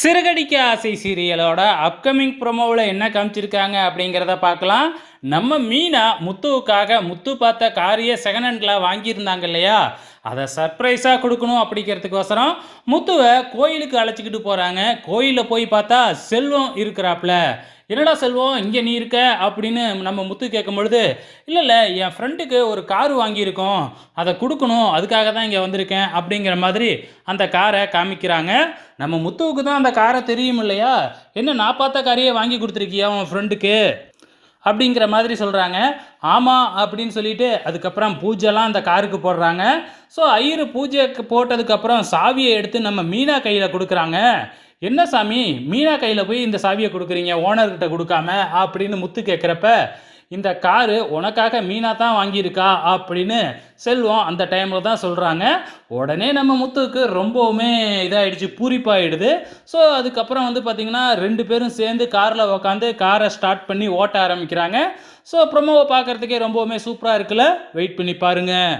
சிறுகடிக்க ஆசை சீரியலோட அப்கமிங் ப்ரோமோவில் என்ன காமிச்சிருக்காங்க அப்படிங்கிறத பார்க்கலாம். நம்ம மீனா முத்துவுக்காக முத்து பார்த்த காரியை செகண்ட் ஹேண்டில் வாங்கியிருந்தாங்க இல்லையா? அதை சர்ப்ரைஸாக கொடுக்கணும் அப்படிங்கிறதுக்கோசரம் முத்துவை கோயிலுக்கு அழைச்சிக்கிட்டு போகிறாங்க கோயிலில் போய் பார்த்தா செல்வம் இருக்கிறாப்புல. என்னடா செல்வம் இங்கே நீ இருக்க? அப்படின்னு நம்ம முத்து கேட்கும் பொழுது இல்லை இல்லை என் ஃப்ரெண்டுக்கு ஒரு கார் வாங்கியிருக்கோம். அதை கொடுக்கணும். அதுக்காக தான் இங்கே வந்திருக்கேன். அப்படிங்கிற மாதிரி அந்த காரை காமிக்கிறாங்க. நம்ம முத்துவுக்கு தான் அந்த காரை தெரியும் இல்லையா? என்ன நான் பார்த்த காரையே வாங்கி கொடுத்துருக்கியா உன் ஃப்ரெண்டுக்கு அப்படிங்கிற மாதிரி சொல்கிறாங்க ஆமாம் அப்படின்னு சொல்லிட்டு அதுக்கப்புறம் பூஜைலாம் அந்த காருக்கு போடுறாங்க. ஸோ ஐயரு பூஜைக்கு போட்டதுக்கப்புறம் சாவியை எடுத்து நம்ம மீனா கையில் கொடுக்குறாங்க. என்ன சாமி மீனா கையில் போய் இந்த சாவியை கொடுக்குறீங்க ஓனர்கிட்ட கொடுக்காம அப்படின்னு முத்து கேட்குறப்ப இந்த காரு உனக்காக மீனா தான் வாங்கியிருக்கா அப்படின்னு செல்வம் அந்த டைமில் தான் சொல்கிறாங்க உடனே நம்ம முத்துக்கு ரொம்பவுமே இதாகிடுச்சு பூரிப்பாயிடுது. ஸோ அதுக்கப்புறம் வந்து பார்த்திங்கன்னா ரெண்டு பேரும் சேர்ந்து காரில் உக்காந்து காரை ஸ்டார்ட் பண்ணி ஓட்ட ஆரம்பிக்கிறாங்க. ஸோ ப்ரொமோவை பார்க்குறதுக்கே ரொம்பவுமே சூப்பராக இருக்குல்ல? வெயிட் பண்ணி பாருங்கள்